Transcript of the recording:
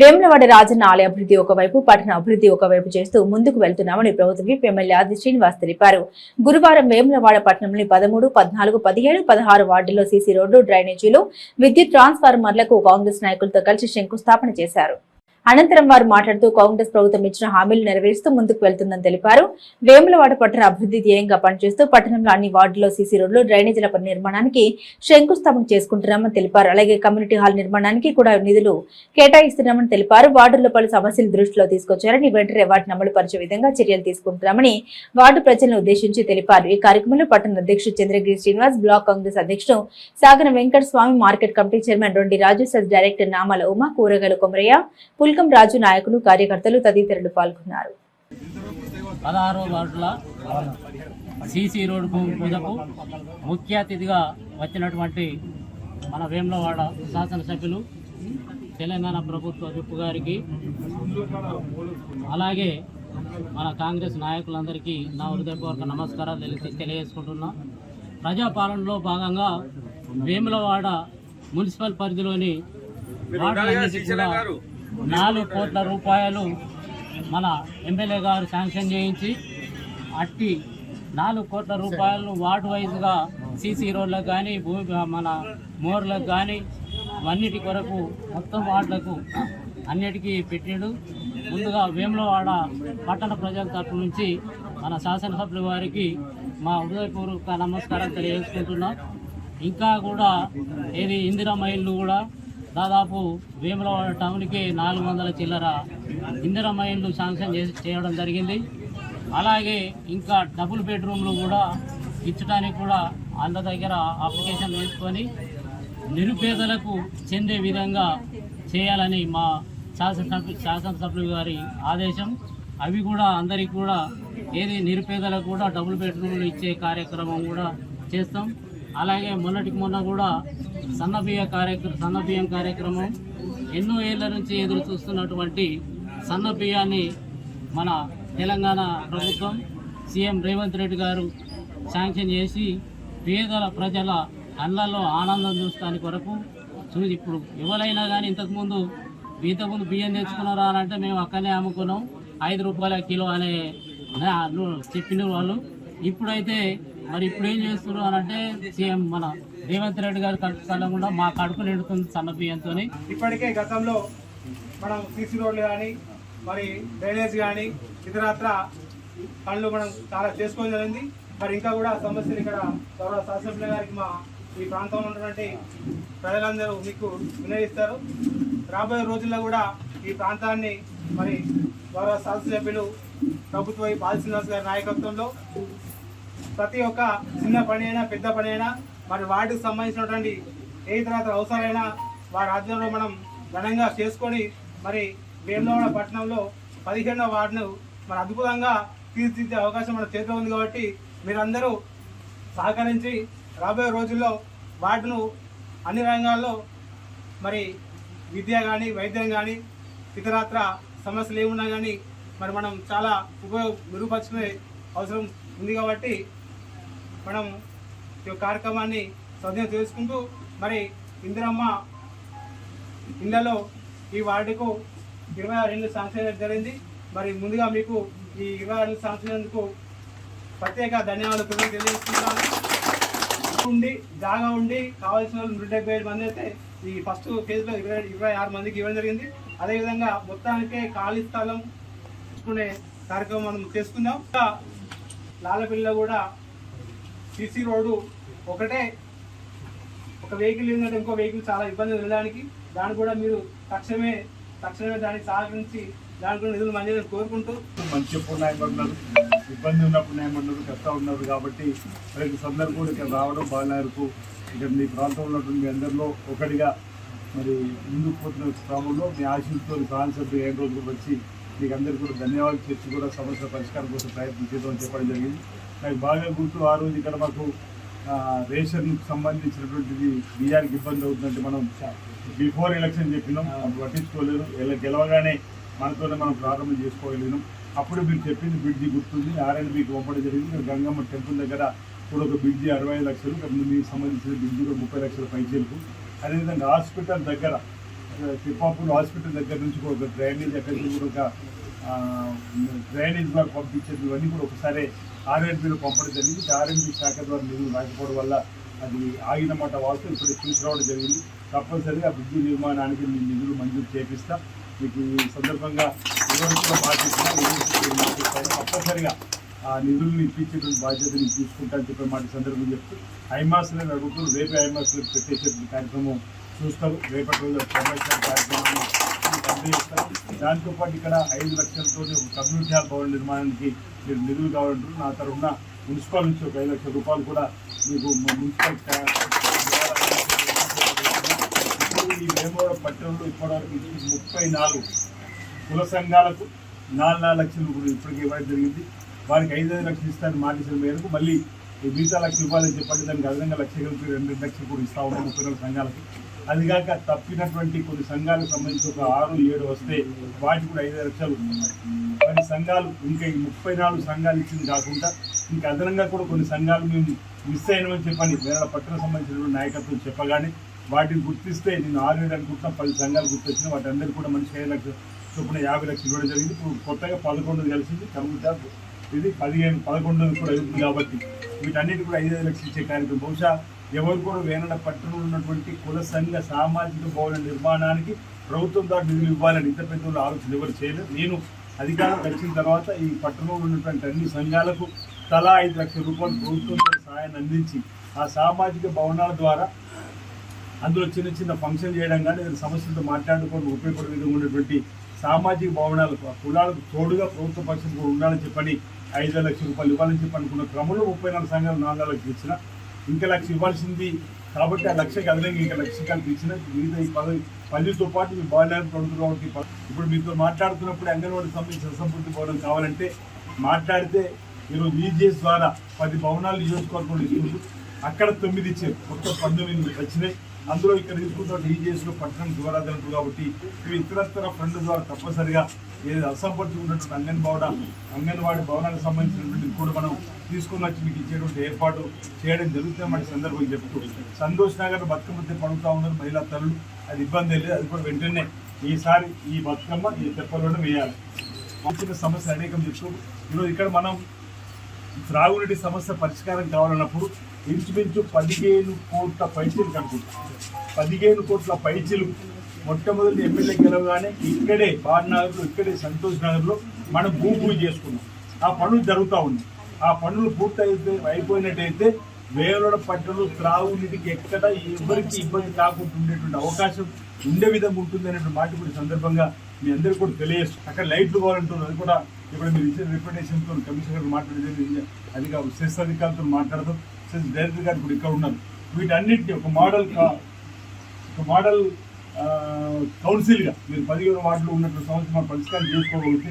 వేములవాడ రాజన్న ఆలయ అభివృద్ధి ఒకవైపు పట్టణ అభివృద్ధి ఒకవైపు చేస్తూ ముందుకు వెళ్తున్నామని ప్రభుత్వం విప్ ఎమ్మెల్యే ఆది శ్రీనివాస్ తెలిపారు. గురువారం వేములవాడ పట్టణంలోని పదమూడు పద్నాలుగు పదిహేడు పదహారు వార్డుల్లో సీసీ రోడ్డు డ్రైనేజీలు విద్యుత్ ట్రాన్స్ఫార్మర్లకు కాంగ్రెస్ నాయకులతో కలిసి శంకుస్థాపన చేశారు. అనంతరం వారు మాట్లాడుతూ కాంగ్రెస్ ప్రభుత్వం ఇచ్చిన హామీలు నెరవేరుస్తూ ముందుకు వెళ్తుందని తెలిపారు. వేములవాడ పట్టణ అభివృద్ధి ధ్యేయంగా పనిచేస్తూ పట్టణంలో అన్ని వార్డుల్లో సీసీ రోడ్లు డ్రైనేజీల పని నిర్మాణానికి శంకుస్థాపన చేసుకుంటున్నామని తెలిపారు. అలాగే కమ్యూనిటీ హాల్ నిర్మాణానికి కూడా నిధులు కేటాయిస్తున్నామని తెలిపారు. వార్డుల్లో పలు సమస్యలు దృష్టిలో తీసుకొచ్చారని వెంటనే వాటిని అమలు పరిచే విధంగా చర్యలు తీసుకుంటున్నామని వార్డు ప్రజలను ఉద్దేశించి తెలిపారు. ఈ కార్యక్రమంలో పట్టణ అధ్యక్షుడు చంద్రగిరి శ్రీనివాస్ బ్లాక్ కాంగ్రెస్ అధ్యక్షుడు Sagara Venkata Swamy market committee chairman Rondi Raju director Namala Uma కూరగాయల కొమరయ్య పుల్ పుల్కం రాజు నాయకులు కార్యకర్తలు తదితరులు పాల్గొన్నారు. పదహారో వార్డుల సీసీ రోడ్డు పూజకు ముఖ్య అతిథిగా వచ్చినటువంటి మన వేములవాడ శాసనసభ్యులు తెలంగాణ ప్రభుత్వ విప్పు గారికి అలాగే మన కాంగ్రెస్ నాయకులందరికీ నా హృదయపూర్వక నమస్కారాలు తెలిసి తెలియజేసుకుంటున్నా. ప్రజాపాలనలో భాగంగా వేములవాడ మున్సిపల్ పరిధిలోని నాలుగు కోట్ల రూపాయలు మన ఎమ్మెల్యే గారు శాంక్షన్ చేయించి అట్టి నాలుగు కోట్ల రూపాయలను వార్డు వైజ్గా సీసీ రోడ్లకు కానీ భూమి మన మోర్లకు కానీ అన్నిటి కొరకు మొత్తం వార్డులకు అన్నిటికీ పెట్టాడు. ముందుగా వేములవాడ పట్టణ ప్రజల తరపు నుంచి మన శాసనసభ్యుల వారికి మా హృదయపూర్వక నమస్కారం తెలియజేసుకుంటున్నాం. ఇంకా కూడా ఏది ఇందిరా ఇల్లు కూడా దాదాపు వేములవాడ టౌన్కి నాలుగు వందల చిల్లర ఇందిరా మైండ్లు శాంక్షన్ చేసి చేయడం జరిగింది. అలాగే ఇంకా డబుల్ బెడ్రూమ్లు కూడా ఇచ్చడానికి కూడా వాళ్ళ దగ్గర అప్లికేషన్ వేసుకొని నిరుపేదలకు చెందే విధంగా చేయాలని మా శాసనసభ్యు శాసనసభ్యులు గారి ఆదేశం. అవి కూడా అందరికీ కూడా ఏది నిరుపేదలకు కూడా డబుల్ బెడ్రూమ్లు ఇచ్చే కార్యక్రమం కూడా చేస్తాం. అలాగే మొన్నటికి మొన్న కూడా సన్నబియ్య కార్యక్రమం సన్నబియ్యం కార్యక్రమం ఎన్నో ఏళ్ళ నుంచి ఎదురు చూస్తున్నటువంటి సన్నబియ్యాన్ని మన తెలంగాణ ప్రభుత్వం సీఎం రేవంత్ రెడ్డి గారు శాంక్షన్ చేసి పేదల ప్రజల కళ్ళల్లో ఆనందం చూస్తాని కొరకు చూసి ఇప్పుడు ఎవరైనా కానీ ఇంతకుముందు ఇంతకుముందు బియ్యం తెచ్చుకున్నారా అని అంటే మేము అక్కడనే అమ్ముకున్నాం. ఐదు రూపాయల కిలో అనే చెప్పిన వాళ్ళు. ఇప్పుడైతే మరి ఇప్పుడు ఏం చేస్తున్నారు అని అంటే సీఎం మన రేవంత్ రెడ్డి గారు కడుపు కూడా మా కడుపు నిండుతుంది సన్న బియ్యంతో ఇప్పటికే గతంలో మనం సీసీ రోడ్లు కానీ మరి డ్రైనేజ్ కానీ ఇతరత్ర పనులు మనం చాలా చేసుకోవడం జరిగింది. మరి ఇంకా కూడా సమస్యలు ఇక్కడ గౌరవ శాసనసభ్యుల గారికి మా ఈ ప్రాంతంలో ఉన్నటువంటి ప్రజలందరూ మీకు వినయిస్తారు. రాబోయే రోజుల్లో కూడా ఈ ప్రాంతాన్ని మరి గౌరవ శాసనసభ్యులు ప్రభుత్వ బాల శ్రీనివాస్ గారి నాయకత్వంలో ప్రతి ఒక్క చిన్న పని అయినా పెద్ద పని అయినా మరి వాటికి సంబంధించినటువంటి ఏ తర్వాత అవసరమైనా వారి ఆధ్వర్యంలో మనం ఘనంగా చేసుకొని మరి వేములవాడ పట్టణంలో పదిహేనవ వార్డును మరి అద్భుతంగా తీర్చిదిద్దే అవకాశం మన చేతిలో ఉంది కాబట్టి మీరందరూ సహకరించి రాబోయే రోజుల్లో వార్డును అన్ని రంగాల్లో మరి విద్య కానీ వైద్యం కానీ ఇతరత్ర సమస్యలు ఏమున్నా కానీ మరి మనం చాలా ఉపయోగ మెరుగుపరుచుకునే అవసరం ఉంది కాబట్టి మనం ఈ యొక్క కార్యక్రమాన్ని సద్వినియోగం చేసుకుంటూ మరి ఇందిరమ్మ ఇళ్ళలో ఈ వార్డుకు ఇరవై ఆరు ఇళ్ళు శాంక్షన్ జరిగింది. మరి ముందుగా మీకు ఈ ఇరవై ఆరు ఇళ్ళు ప్రత్యేక ధన్యవాదాలు తెలియజేస్తున్నాను. ఉండి జాగా ఉండి కావాల్సిన వాళ్ళు నూట డెబ్బై ఏడు మంది అయితే ఈ ఫస్ట్ ఫేజ్లో ఇరవై ఇరవై ఆరు మందికి ఇవ్వడం జరిగింది. అదేవిధంగా మొత్తానికే ఖాళీ స్థలం తీసుకునే కార్యక్రమం మనం చేసుకుందాం లాలపిల్ల కూడా సిసి రోడ్డు ఒకటే ఒక వెహికల్ ఏంటంటే ఇంకో వెహికల్ చాలా ఇబ్బంది వెళ్ళడానికి. దాన్ని కూడా మీరు తక్షణమే తక్షణమే దానికి సహకరించి దాని కూడా నిధులు మంచి కోరుకుంటూ. మంచి న్యాయమన్నారు ఇబ్బంది ఉన్నప్పుడు న్యాయమన్నారు కష్టం ఉన్నారు కాబట్టి ప్రతి సందర్భం కూడా ఇక్కడ రావడం బాలనాయకు ఇక్కడ మీ ప్రాంతంలో ఉన్నటువంటి మీ అందరిలో ఒకటిగా మరి ముందుకు పోతున్న క్రమంలో మీ ఆశీస్సుతో సాంసభ్యులు ఏడు రోజులు వచ్చి మీకు అందరికీ కూడా ధన్యవాదాలు చేసి కూడా సమస్య పరిష్కారం కోసం ప్రయత్నం చేద్దామని చెప్పడం జరిగింది. నాకు బాగా గుర్తు ఆ రోజు ఇక్కడ మాకు రేషన్కి సంబంధించినటువంటిది బియ్యానికి ఇబ్బంది అవుతుందంటే మనం బిఫోర్ ఎలక్షన్ చెప్పినాం అప్పుడు పట్టించుకోలేదు. ఇలా గెలవగానే మనతోనే మనం ప్రారంభం చేసుకోగలిగినాం. అప్పుడు మీరు చెప్పింది బ్రిడ్జి గుర్తుంది. ఆర్ఎన్బికి పంపడం జరిగింది. ఇక్కడ గంగమ్మ టెంపుల్ దగ్గర కూడా ఒక బ్రిడ్జి అరవై ఐదు లక్షలు. మీకు సంబంధించిన బ్రిడ్జి కూడా ముప్పై లక్షల పైచీలకు. అదేవిధంగా హాస్పిటల్ దగ్గర తిప్పాపూర్ హాస్పిటల్ దగ్గర నుంచి కూడా ఒక డ్రైనేజ్ ఎక్కడి నుంచి కూడా ఒక డ్రైనేజ్ ద్వారా పంపించేది ఇవన్నీ కూడా ఒకసారి ఆర్ఎన్బీలో పంపడం జరిగింది. ఆర్ఎన్బీ శాఖ ద్వారా నిధులు రాకపోవడం వల్ల అది ఆగినమాట వాస్తవం. ఇప్పుడు తీసుకురావడం జరిగింది. తప్పనిసరిగా బ్రిడ్జి నిర్మాణానికి మీ నిధులు మంజూరు చేపిస్తా. మీకు ఈ సందర్భంగా ఎవరు కూడా బాధ్యత తప్పనిసరిగా ఆ నిధులను ఇప్పించేటువంటి బాధ్యతని తీసుకుంటా అని చెప్పే మాట ఈ సందర్భంగా చెప్తూ. ఐమాస్లను అడుగుతూ రేపే ఐమాస్లు పెట్టేసేటువంటి కార్యక్రమం చూస్తారు రేపటి రోజు సంరక్షణ కార్యక్రమాన్ని మీకు దాంతోపాటు ఇక్కడ ఐదు లక్షలతో ఒక కమ్యూనిటీ హాల్ భవన నిర్మాణానికి మీరు నిధులు కావాలంటారు. నా తరఫున మున్సిపల్ నుంచి ఒక ఐదు లక్షల రూపాయలు కూడా మీకు మున్సిపల్ ఇప్పుడు ఈ వేమవరం పట్టణంలో ఇప్పటివరకు ముప్పై నాలుగు కుల సంఘాలకు నాలుగు నాలుగు లక్షలు ఇప్పటికి ఇవ్వడం జరిగింది. వారికి ఐదు ఐదు లక్షలు ఇస్తారని మాట మేరకు మళ్ళీ మిగతా లక్ష ఇవ్వాలని చెప్పండి. దానికి అదనంగా లక్ష కలిపి రెండు రెండు లక్షలు కూడా ఇస్తా ఉన్నాం ముప్పై నాలుగు సంఘాలకు. అదిగాక తప్పినటువంటి కొన్ని సంఘాలకు సంబంధించి ఒక ఆరు ఏడు వస్తే వాటికి కూడా ఐదు లక్షలు కొన్ని సంఘాలు ఇంకా ఈ ముప్పై నాలుగు సంఘాలు ఇచ్చింది కాకుండా ఇంకా అదనంగా కూడా కొన్ని సంఘాలు మేము మిస్ అయినామని చెప్పండి వేరే పట్టణ సంబంధించిన నాయకత్వం చెప్పగానే వాటిని గుర్తిస్తే నేను ఆరు ఏడు అనుకుంటున్నా పది సంఘాలు గుర్తొచ్చినా వాటి అందరికీ కూడా మంచి ఐదు లక్షలు చొప్పున యాభై లక్షలు ఇవ్వడం జరిగింది. ఇప్పుడు కొత్తగా పదకొండు కలిసింది కమ్యూనిటీ ఇది పదిహేను పదకొండు కూడా అవుతుంది కాబట్టి వీటన్నిటి కూడా ఐదు ఐదు లక్షలు ఇచ్చే కార్యక్రమం. బహుశా ఎవరు కూడా వేనడ పట్టణంలో ఉన్నటువంటి కుల సంఘ సామాజిక భవన నిర్మాణానికి ప్రభుత్వం ద్వారా నిధులు ఇవ్వాలని ఇంత పెద్ద ఆలోచన ఎవరు చేయలేదు. నేను అధికారం వచ్చిన తర్వాత ఈ పట్టణంలో ఉన్నటువంటి అన్ని సంఘాలకు తలా ఐదు లక్షల రూపాయలు ప్రభుత్వం సహాయాన్ని అందించి ఆ సామాజిక భవనాల ద్వారా అందులో చిన్న చిన్న ఫంక్షన్ చేయడం కానీ ఏదైనా సమస్యలతో మాట్లాడుకొని ఉపయోగపడే విధంగా ఉన్నటువంటి సామాజిక భవనాలకు ఆ కులాలకు తోడుగా ప్రభుత్వ పక్షం కూడా ఉండాలని చెప్పని ఐదు లక్షల రూపాయలు ఇవ్వాలని చెప్పి అనుకున్న క్రమంలో ముప్పై నాలుగు సంఘాలు నాలుగు లక్షలు ఇచ్చిన ఇంకా లక్ష ఇవ్వాల్సింది. కాబట్టి ఆ లక్షకి అదనంగా ఇంకా లక్ష కలిపి ఇచ్చిన మిగతా ఈ పదవి పల్లెతో పాటు మీ బాల్యాన్ని పడుతుంది కాబట్టి ఇప్పుడు మీతో మాట్లాడుతున్నప్పుడు అంగన్వాడీ సంబంధించిన అసంపూర్తి భవనం కావాలంటే మాట్లాడితే ఈరోజు ఈజీఎస్ ద్వారా పది భవనాలు నియోజకవర్గంలో ఇస్తుంది అక్కడ తొమ్మిది ఇచ్చారు. మొత్తం పంతొమ్మిది వచ్చినాయి. అందులో ఇక్కడ తీసుకుంటున్న ఈజీఎస్లో పట్టణం దూరాదంటారు కాబట్టి ఇవి ఇతరత్ర ఫండ్ ద్వారా తప్పనిసరిగా ఏది అసంపత్తి ఉన్నటువంటి అంగన్వాడి భవనానికి సంబంధించినటువంటి కూడా మనం తీసుకుని వచ్చి మీకు ఇచ్చేటువంటి ఏర్పాటు చేయడం జరుగుతుంది మన సందర్భం చెప్తూ సంతోష్ నగర్ బతుకమ్మ పడుతూ ఉన్నారు మహిళా తల్లు అది ఇబ్బంది లేదు అది కూడా వెంటనే ఈసారి ఈ బతుకమ్మ ఈ తెప్పలోనే వేయాలి. వచ్చిన సమస్య అనేకం చెప్తూ ఈరోజు ఇక్కడ మనం త్రాగునీటి సమస్య పరిష్కారం కావాలన్నప్పుడు ఇంచుమించు పదిహేను కోట్ల పైచీలు కనుకుంటాం పదిహేను కోట్ల పైచీలు మొట్టమొదటి ఎమ్మెల్యే గెలవగానే ఇక్కడే బార్నగర్లో ఇక్కడే సంతోష్ నగర్లో మనం భూమి పూజ చేసుకున్నాం. ఆ పనులు జరుగుతూ ఉంది ఆ పనులు పూర్తయితే అయిపోయినట్టయితే వేలడ పట్టణంలో త్రాగునీటికి ఎక్కడ ఎవరికి ఇబ్బంది కాకుండా ఉండేటువంటి అవకాశం ఉండే విధంగా ఉంటుంది అనేటువంటి మాట కూడా సందర్భంగా మీ అందరికీ కూడా తెలియజేస్తుంది అక్కడ లైట్లు కావాలంటున్నారు. అది కూడా ఇప్పుడు మీరు ఇచ్చిన రిప్యుటేషన్తో కమిషనర్ మాట్లాడేది అది కాదు సెస్ అధికారులతో మాట్లాడతాం సెస్ డైరెక్టర్ గారు ఇప్పుడు ఇక్కడ ఉన్నారు. వీటన్నిటిని ఒక మోడల్ ఒక మోడల్ కౌన్సిల్గా మీరు పదిహేను వార్డులు ఉన్నటువంటి సమస్య మనం పరిష్కారం చేసుకోగలిగితే